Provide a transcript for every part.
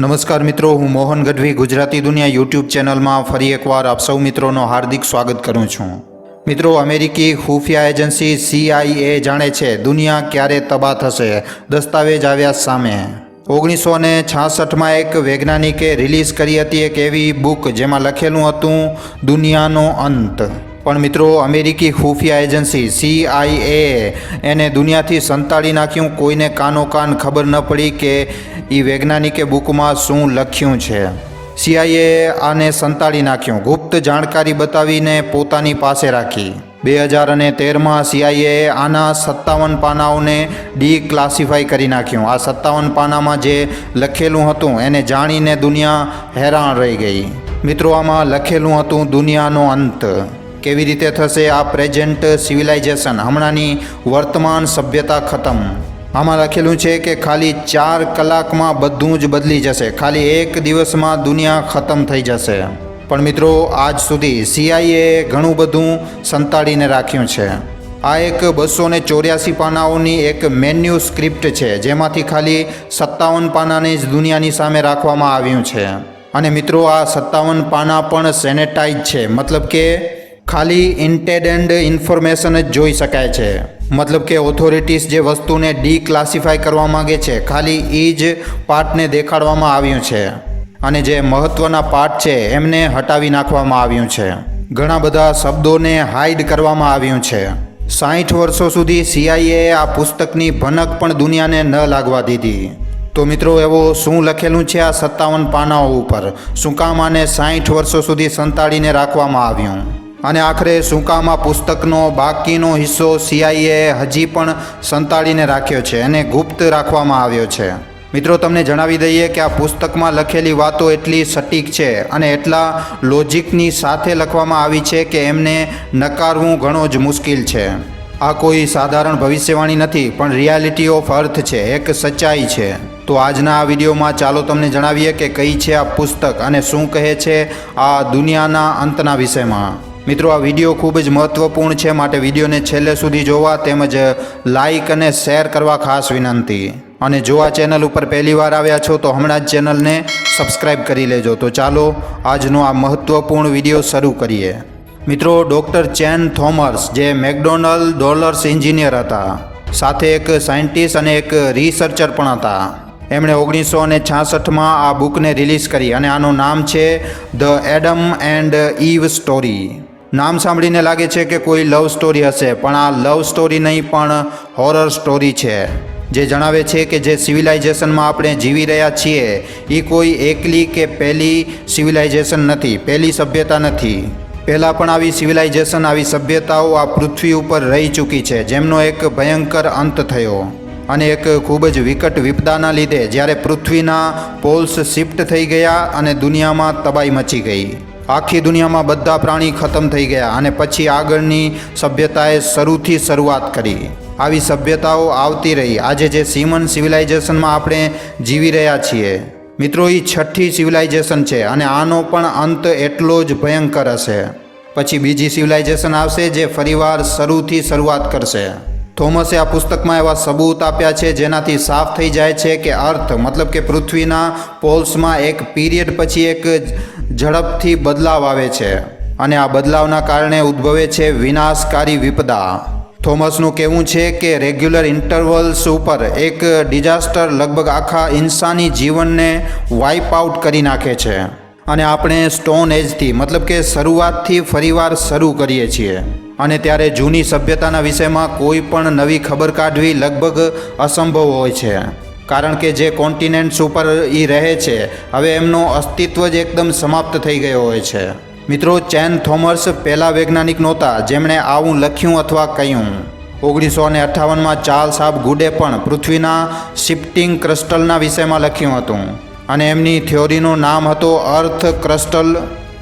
નમસ્કાર મિત્રો, હું મોહન ગઢવી, ગુજરાતી દુનિયા યુટ્યુબ ચેનલમાં ફરી એકવાર આપ સૌ મિત્રોનો હાર્દિક સ્વાગત કરું છું. મિત્રો, અમેરિકી ખુફિયા એજન્સી સીઆઈએ જાણે છે, દુનિયા ક્યારે તબાહ થશે? દસ્તાવેજ આવ્યા સામે. ઓગણીસો ને છાસઠમાં એક વૈજ્ઞાનિકે રિલીઝ કરી હતી એક એવી બુક જેમાં લખેલું હતું, દુનિયાનો અંત. પણ મિત્રો, અમેરિકી ખુફિયા એજન્સી સીઆઈએ એને દુનિયાથી સંતાડી નાખ્યું. કોઈને કાનો કાન ખબર ન પડી કે એ વૈજ્ઞાનિકે બુકમાં શું લખ્યું છે. સીઆઈએ આને સંતાડી નાખ્યું. ગુપ્ત જાણકારી બતાવીને પોતાની પાસે રાખી. બે હજાર અને તેરમાં સીઆઈએ આના સત્તાવન પાનાઓને ડી ક્લાસિફાઈ કરી નાખ્યું. આ સત્તાવન પાનામાં જે લખેલું હતું એને જાણીને દુનિયા હેરાન રહી ગઈ. મિત્રો, આમાં લખેલું હતું દુનિયાનો અંત. કેવી રીતે થશે આ પ્રેઝન્ટ સિવિલાઇઝેશન હમણાંની વર્તમાન સભ્યતા ખતમ. આમાં લખેલું છે કે ખાલી ચાર કલાકમાં બધું જ બદલી જશે. ખાલી એક દિવસમાં દુનિયા ખતમ થઈ જશે. પણ મિત્રો, આજ સુધી સીઆઈએ ઘણું બધું સંતાડીને રાખ્યું છે. આ એક બસો ને ચોર્યાસી પાનાઓની એક મેન્યુ સ્ક્રિપ્ટ છે, જેમાંથી ખાલી સત્તાવન પાનાને જ દુનિયાની સામે રાખવામાં આવ્યું છે. અને મિત્રો, આ સત્તાવન પાના પણ સેનેટાઇઝ છે. મતલબ કે ખાલી ઇન્ટેડેન્ડ ઇન્ફોર્મેશન જ જોઈ શકાય છે. મતલબ કે ઓથોરિટીઝ જે વસ્તુને ડી ક્લાસિફાય કરવા માગે છે, ખાલી એ જ પાર્ટને દેખાડવામાં આવ્યું છે. અને જે મહત્ત્વના પાર્ટ છે, એમને હટાવી નાખવામાં આવ્યું છે. ઘણા બધા શબ્દોને હાઇડ કરવામાં આવ્યું છે. સાઠ વર્ષો સુધી સીઆઈએ આ પુસ્તકની ભનક પણ દુનિયાને ન લાગવા દીધી. તો મિત્રો, એવો શું લખેલું છે આ સત્તાવન પાનાઓ ઉપર? શું કામ આને સાહીઠ વર્ષો સુધી સંતાડીને રાખવામાં આવ્યું? અને આખરે સુકામાં પુસ્તકનો બાકીનો હિસ્સો સીઆઈએ હજી પણ સંતાડીને રાખ્યો છે અને ગુપ્ત રાખવામાં આવ્યો છે. મિત્રો, તમને જણાવી દઈએ કે આ પુસ્તકમાં લખેલી વાતો એટલી સટીક છે અને એટલા લોજિકની સાથે લખવામાં આવી છે કે એમને નકારવું ઘણો જ મુશ્કેલ છે. આ કોઈ સાધારણ ભવિષ્યવાણી નથી, પણ રિયાલિટી ઓફ અર્થ છે, એક સચ્ચાઈ છે. તો આજના આ વિડીયોમાં ચાલો તમને જણાવીએ કે કઈ છે આ પુસ્તક અને શું કહે છે આ દુનિયાના અંતના વિષયમાં. મિત્રો, આ વીડિયો ખૂબ જ મહત્વપૂર્ણ છે માટે વિડીયોને છેલ્લે સુધી જોવા તેમજ લાઇક અને શેર કરવા ખાસ વિનંતી. અને જો આ ચેનલ ઉપર પહેલી વાર આવ્યા છો, તો હમણાં જ ચેનલને સબસ્ક્રાઇબ કરી લેજો. તો ચાલો, આજનો આ મહત્વપૂર્ણ વીડિયો શરૂ કરીએ. મિત્રો ડૉક્ટર ચેન થોમર્સ, જે મેકડોનલ્ડ ડોલર્સ એન્જિનિયર હતા, સાથે એક સાયન્ટિસ્ટ અને એક રિસર્ચર પણ હતા. એમણે ઓગણીસો અને છાસઠમાં આ બુકને રિલીઝ કરી અને આનું નામ છે the Adam and Eve story નામ સાંભળીને લાગે છે કે કોઈ લવ સ્ટોરી હશે, પણ આ લવ સ્ટોરી નહીં, પણ હોરર સ્ટોરી છે. જે જણાવે છે કે જે સિવિલાઇઝેશનમાં આપણે જીવી રહ્યા છીએ, એ કોઈ એકલી કે પહેલી સિવિલાઇઝેશન નથી, પહેલી સભ્યતા નથી. પહેલાં પણ આવી સિવિલાઇઝેશન આવી સભ્યતાઓ આ પૃથ્વી ઉપર રહી ચૂકી છે, જેમનો એક ભયંકર અંત થયો. અને એક ખૂબ જ વિકટ વિપદાના લીધે જ્યારે પૃથ્વીના પોલ્સ શિફ્ટ થઈ ગયા અને દુનિયામાં તબાહી મચી ગઈ. આખી દુનિયામાં બધા પ્રાણી ખતમ થઈ ગયા અને પછી આગળની સભ્યતાએ શરૂથી શરૂઆત કરી. આવી સભ્યતાઓ આવતી રહી. આજે જે સીમન સિવિલાઇઝેશનમાં આપણે જીવી રહ્યા છીએ. મિત્રો એ છઠ્ઠી સિવિલાઇઝેશન છે અને આનો પણ અંત એટલો જ ભયંકર હશે. પછી બીજી સિવિલાઇઝેશન આવશે જે ફરીવાર શરૂથી શરૂઆત કરશે. થોમસે આ પુસ્તકમાં એવા સબૂત આપ્યા છે, જેનાથી સાફ થઈ જાય છે કે અર્થ, મતલબ કે પૃથ્વીના પોલ્સમાં એક પીરિયડ પછી એક ઝડપથી બદલાવ આવે છે અને આ બદલાવના કારણે ઉદ્ભવે છે વિનાશકારી વિપદા. થોમસનું કહેવું છે કે રેગ્યુલર ઇન્ટરવલ્સ ઉપર એક ડિઝાસ્ટર લગભગ આખા ઇન્સાની જીવનને વાઇપ આઉટ કરી નાખે છે. અને આપણે સ્ટોન એજથી, મતલબ કે શરૂઆતથી ફરીવાર શરૂ કરીએ છીએ. અને ત્યારે જૂની સભ્યતાના વિષયમાં કોઈ પણ નવી ખબર કાઢવી લગભગ અસંભવ હોય છે. કારણ કે જે કોન્ટિનેન્ટ્સ ઉપર એ રહે છે, હવે એમનું અસ્તિત્વ જ એકદમ સમાપ્ત થઈ ગયો હોય છે. મિત્રો, ચેન થોમર્સ પહેલા વૈજ્ઞાનિક નહોતા, જેમણે આવું લખ્યું અથવા કહ્યું. ઓગણીસો અને અઠ્ઠાવનમાં ચાર્લ્સ સાબ ગુડે પણ પૃથ્વીના શિફ્ટિંગ ક્રસ્ટલના વિષયમાં લખ્યું હતું. અને એમની થિયોરીનું નામ હતું અર્થ ક્રસ્ટલ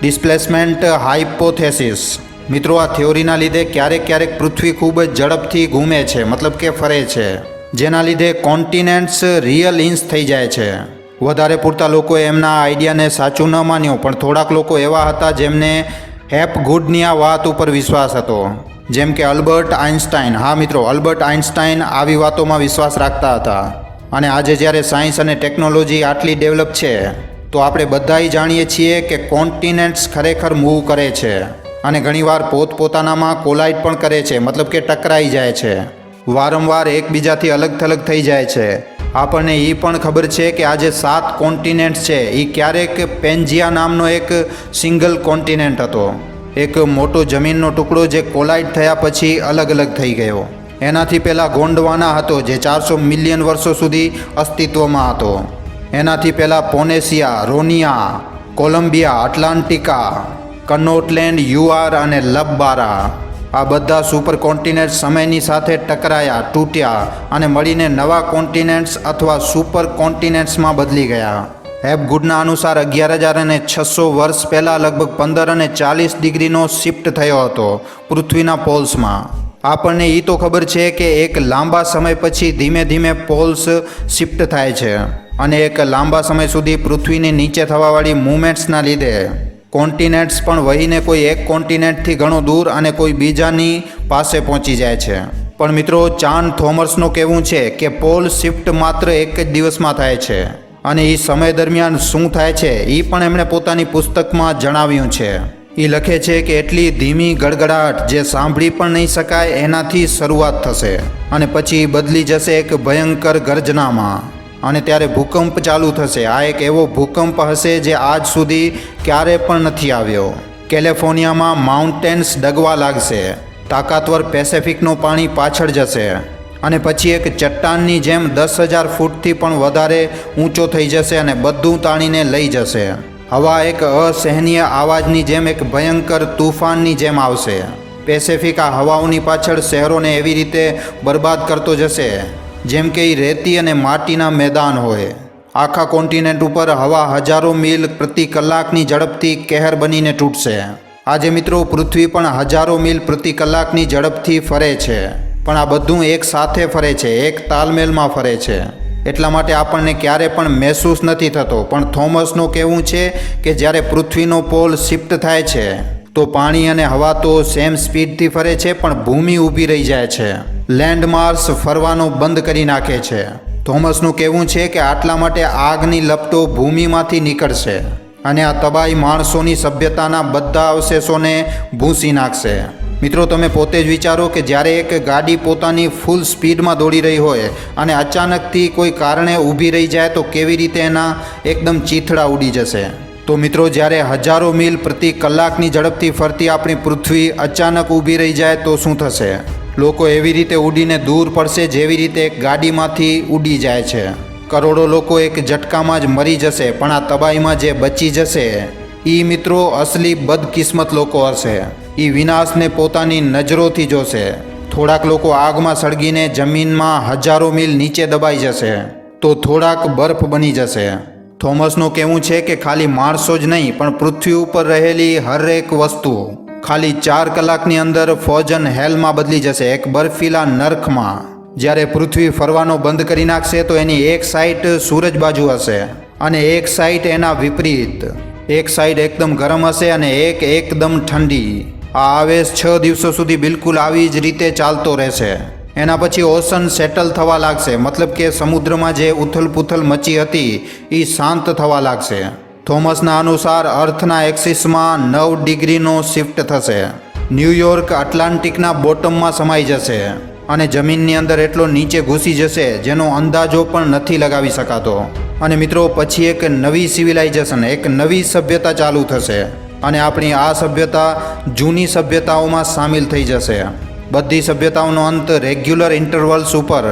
ડિસ્પ્લેસમેન્ટ હાઇપોથેસિસ મિત્રો, આ થિયોરીના લીધે ક્યારેક ક્યારેક પૃથ્વી ખૂબ જ ઝડપથી ઘૂમે છે, મતલબ કે ફરે છે. જેના લીધે કોન્ટિનેન્ટ્સ રિયલ ઇન્સ થઈ જાય છે. વધારે પૂરતા લોકોએ એમના આઈડિયાને સાચું ન માન્યું, પણ થોડાક લોકો એવા હતા જેમને હેપ ગુડની આ વાત ઉપર વિશ્વાસ હતો. જેમ કે અલ્બર્ટ આઇન્સ્ટાઈન હા મિત્રો, અલ્બર્ટ આઇન્સ્ટાઈન આવી વાતોમાં વિશ્વાસ રાખતા હતા. અને આજે જ્યારે સાયન્સ અને ટેકનોલોજી આટલી ડેવલપ છે, તો આપણે બધાય જાણીએ છીએ કે કોન્ટિનેન્ટ્સ ખરેખર મૂવ કરે છે. અને ઘણીવાર પોતપોતાનામાં કોલાઇટ પણ કરે છે, મતલબ કે ટકરાઈ જાય છે. વારંવાર એકબીજાથી અલગ થલગ થઈ જાય છે. આપણને એ પણ ખબર છે કે આજે સાત કોન્ટિનેન્ટ છે એ ક્યારેક પેન્જિયા નામનો એક સિંગલ કોન્ટિનેન્ટ હતો. એક મોટો જમીનનો ટુકડો જે કોલાઇટ થયા પછી અલગ અલગ થઈ ગયો. એનાથી પહેલાં ગોંડવાના હતો, જે ચારસો મિલિયન વર્ષો સુધી અસ્તિત્વમાં હતો. એનાથી પહેલાં પોનેસિયા, રોનિયા, કોલંબિયા એટલાન્ટિકા કનોટલેન્ડ, યુઆર અને લબબારા આ બધા સુપર કોન્ટિનેન્ટ સમયની સાથે ટકરાયા, તૂટ્યા અને મળીને નવા કોન્ટિનેન્ટ્સ અથવા સુપર કોન્ટિનેન્ટ્સમાં બદલી ગયા. હેપગુડના અનુસાર અગિયાર હજાર અને છસો વર્ષ પહેલાં લગભગ પંદર અને ચાલીસ ડિગ્રીનો શિફ્ટ થયો હતો પૃથ્વીના પોલ્સમાં. આપણને એ તો ખબર છે કે એક લાંબા સમય પછી ધીમે ધીમે પોલ્સ શિફ્ટ થાય છે અને એક લાંબા સમય સુધી પૃથ્વીની નીચે થવાવાળી મૂવમેન્ટ્સના લીધે. કોન્ટિનેન્ટ્સ પણ વહીને કોઈ એક કોન્ટિનેન્ટથી ઘણો દૂર અને કોઈ બીજાની પાસે પહોંચી જાય છે. પણ મિત્રો, ચાન થોમર્સનું કહેવું છે કે પોલ શિફ્ટ માત્ર એક જ દિવસમાં થાય છે અને એ સમય દરમિયાન શું થાય છે એ પણ એમણે પોતાની પુસ્તકમાં જણાવ્યું છે. એ લખે છે કે એટલી ધીમી ગડગડાટ જે સાંભળી પણ નહીં શકાય એનાથી શરૂઆત થશે અને પછી બદલી જશે એક ભયંકર ગર્જનામાં. અને ત્યારે ભૂકંપ ચાલુ થશે. આ એક એવો ભૂકંપ હશે જે આજ સુધી ક્યારે પણ નથી આવ્યો. કેલિફોર્નિયામાં માઉન્ટેન્સ ડગવા લાગશે. તાકાતવર પેસેફિકનું પાણી પાછળ જશે. અને પછી એક ચટ્ટાનની જેમ દસ હજાર ફૂટથી પણ વધારે ઊંચો થઈ જશે અને બધું તાણીને લઈ જશે. હવા એક અસહનીય આવાજની જેમ એક ભયંકર તુફાનની જેમ આવશે. પેસેફિક આ હવાઓની પાછળ શહેરોને એવી રીતે બરબાદ કરતો જશે. જેમ કે એ રેતી અને માટીના મેદાન હોય. આખા કોન્ટિનેન્ટ ઉપર હવા હજારો મીલ પ્રતિ કલાકની ઝડપથી કહેર બનીને તૂટશે. આજે મિત્રો, પૃથ્વી પણ હજારો મીલ પ્રતિ કલાકની ઝડપથી ફરે છે. પણ આ બધું એક સાથે ફરે છે, એક તાલમેલમાં ફરે છે. એટલા માટે આપણને ક્યારે પણ મહેસૂસ નથી થતો. પણ થોમસનું કહેવું છે કે જ્યારે પૃથ્વીનો પોલ શિફ્ટ થાય છે તો પાણી અને હવા તો સેમ સ્પીડથી ફરે છે, પણ ભૂમિ ઊભી રહી જાય છે. લેન્ડમાર્ક્સ ફરવાનું બંધ કરી નાખે છે. થોમસનું કહેવું છે કે આટલા માટે આગની લપટો ભૂમિમાંથી નીકળશે અને આ તબાઈ માણસોની સભ્યતાના બધા અવશેષોને ભૂંસી નાખશે. મિત્રો, તમે પોતે જ વિચારો કે જ્યારે એક ગાડી પોતાની ફૂલ સ્પીડમાં દોડી રહી હોય અને અચાનકથી કોઈ કારણે ઊભી રહી જાય તો કેવી રીતે એના એકદમ ચીથડા ઉડી જશે? તો મિત્રો, જ્યારે હજારો મીલ પ્રતિ કલાકની ઝડપથી ફરતી આપણી પૃથ્વી અચાનક ઊભી રહી જાય, તો શું થશે? લોકો એવી રીતે ઉડીને દૂર પડશે જેવી રીતે એક ગાડીમાંથી ઉડી જાય છે. કરોડો લોકો એક ઝટકામાં જ મરી જશે, પણ આ તબાહીમાં જે બચી જશે એ મિત્રો અસલી બદકિસ્મત લોકો હશે. એ વિનાશને પોતાની નજરોથી જોશે. થોડાક લોકો આગમાં સળગીને જમીનમાં હજારો મીલ નીચે દબાઈ જશે, તો થોડાક બરફ બની જશે. થોમસનું કહેવું છે કે ખાલી માણસો જ નહીં, પણ પૃથ્વી ઉપર રહેલી હરેક વસ્તુ ખાલી ચાર કલાકની અંદર ફોજન હેલમાં બદલી જશે, એક બર્ફીલા નર્કમાં જ્યારે પૃથ્વી ફરવાનો બંધ કરી નાખશે, તો એની એક સાઈડ સૂરજ બાજુ હશે અને એક સાઈડ એના વિપરીત. એક સાઈડ એકદમ ગરમ હશે અને એક એકદમ ઠંડી. આ આવેશ છ દિવસો સુધી બિલકુલ આવી જ રીતે ચાલતો રહેશે. એના પછી ઓશન સેટલ થવા લાગશે. મતલબ કે સમુદ્રમાં જે ઉથલ પુથલ મચી હતી એ શાંત થવા લાગશે. થોમસના અનુસાર અર્થના એક્સિસમાં નવ ડિગ્રીનો શિફ્ટ થશે. ન્યૂયોર્ક એટલાન્ટિકના બોટમમાં સમાઈ જશે અને જમીનની અંદર એટલો નીચે ઘૂસી જશે જેનો અંદાજો પણ નથી લગાવી શકાતો. અને મિત્રો, પછી એક નવી સિવિલાઇઝેશન, એક નવી સભ્યતા ચાલુ થશે અને આપણી આ સભ્યતા જૂની સભ્યતાઓમાં સામેલ થઈ જશે. બધી સભ્યતાઓનો અંત રેગ્યુલર ઇન્ટરવલ્સ ઉપર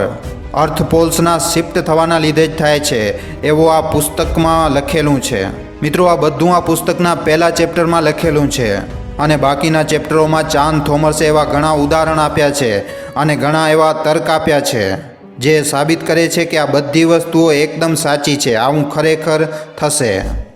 અર્થ પોલ્સના શિફ્ટ થવાના લીધે જ થાય છે, એવું આ પુસ્તકમાં લખેલું છે. મિત્રો, આ બધું આ પુસ્તકના પહેલા ચેપ્ટરમાં લખેલું છે અને બાકીના ચેપ્ટરોમાં ચાંદ થોમસે એવા ઘણા ઉદાહરણ આપ્યા છે અને ઘણા એવા તર્ક આપ્યા છે, જે સાબિત કરે છે કે આ બધી વસ્તુઓ એકદમ સાચી છે, આવું ખરેખર થશે.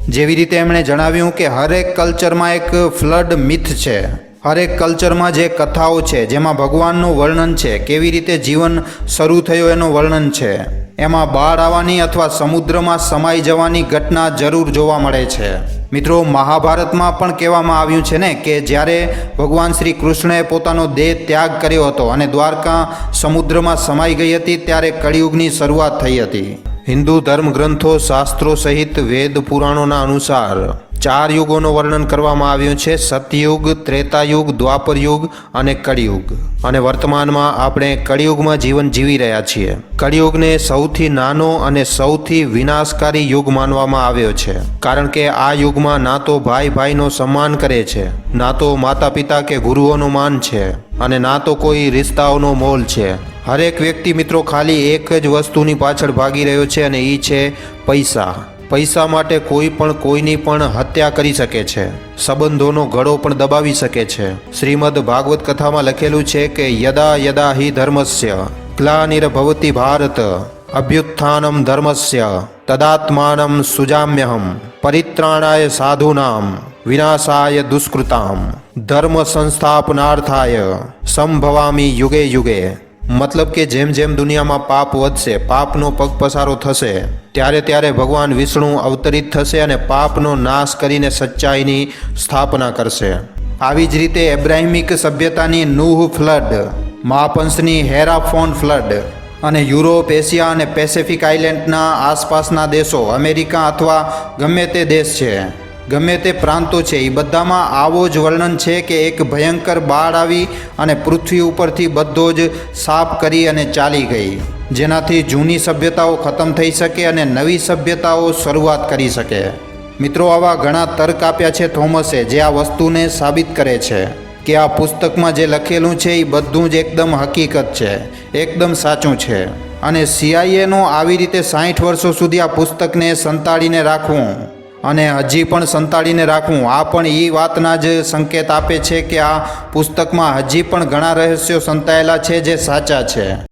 જેવી રીતે એમણે જણાવ્યું કે હરેક કલ્ચરમાં એક ફ્લડ મિથ છે. હરેક કલ્ચરમાં જે કથાઓ છે, જેમાં ભગવાનનું વર્ણન છે, કેવી રીતે જીવન શરૂ થયું એનું વર્ણન છે, એમાં બાળ આવવાની અથવા સમુદ્રમાં સમાઈ જવાની ઘટના જરૂર જોવા મળે છે. મિત્રો, મહાભારતમાં પણ કહેવામાં આવ્યું છે ને કે જ્યારે ભગવાન શ્રી કૃષ્ણએ પોતાનો દેહ ત્યાગ કર્યો હતો અને દ્વારકા સમુદ્રમાં સમાઈ ગઈ હતી, ત્યારે કળિયુગની શરૂઆત થઈ હતી. હિન્દુ ધર્મ ગ્રંથો શાસ્ત્રો સહિત વેદ પુરાણોના અનુસાર ચાર યુગોનું વર્ણન કરવામાં આવ્યું છે. સતયુગ, ત્રેતાયુગ, દ્વાપરયુગ અને કળિયુગ. અને વર્તમાનમાં આપણે કળિયુગમાં જીવન જીવી રહ્યા છીએ. કળિયુગને સૌથી નાનો અને સૌથી વિનાશકારી યુગ માનવામાં આવ્યો છે. કારણ કે આ યુગમાં ના તો ભાઈ ભાઈનો સન્માન કરે છે, ના તો માતા પિતા કે ગુરુઓનું માન છે, અને ના તો કોઈ રિશ્તાઓનો મોલ છે. હરેક વ્યક્તિ મિત્રો ખાલી એક જ વસ્તુની પાછળ ભાગી રહ્યો છે અને એ છે પૈસા. પૈસા માટે કોઈ પણ કોઈની પણ હત્યા કરી શકે છે. સંબંધોનો ગળો પણ દબાવી શકે છે. શ્રીમદ ભાગવત કથામાં લખેલું છે કે યદા યદા હિ ધર્મસ્ય ગ્લાનિર્ભવતી ભારત, અભ્યુત્થાનમ ધર્મસ્ય, તદાત્માનમ સુજામ્યહમ, પરિત્રાણાય સાધુનામ, વિનાશાય દુષ્કૃતામ, ધર્મ સંસ્થાપનાર્થાય, સંભવામી યુગે યુગે. મતલબ કે જેમ જેમ દુનિયામાં પાપ વધશે, પાપનો પગપસારો થશે ત્યારે ત્યારે ભગવાન વિષ્ણુ અવતરિત થશે અને પાપનો નાશ કરીને સચ્ચાઈની સ્થાપના કરશે. આવી જ રીતે એબ્રાહિમિક સભ્યતાની નૂહ ફ્લડ મહાપંશની હેરાફોન ફ્લડ અને યુરોપ, એશિયા અને પેસિફિક આઇલેન્ડના આસપાસના દેશો, અમેરિકા અથવા ગમે તે દેશ છે. ગમે તે પ્રાંતો છે એ બધામાં આવો જ વર્ણન છે કે એક ભયંકર બાળ આવી અને પૃથ્વી ઉપરથી બધો જ સાફ કરી અને ચાલી ગઈ. જેનાથી જૂની સભ્યતાઓ ખતમ થઈ શકે અને નવી સભ્યતાઓ શરૂઆત કરી શકે. મિત્રો, આવા ઘણા તર્ક આપ્યા છે થોમસે, જે આ વસ્તુને સાબિત કરે છે કે આ પુસ્તકમાં જે લખેલું છે એ બધું જ એકદમ હકીકત છે, એકદમ સાચું છે. અને સીઆઈએનો આવી રીતે સાઠ વર્ષો સુધી આ પુસ્તકને સંતાડીને રાખવું અને હજી પણ સંતાડીને રાખવું આ પણ એ વાતના જ સંકેત આપે છે કે આ પુસ્તકમાં હજી પણ ઘણા રહસ્યો સંતાયેલા છે જે સાચા છે.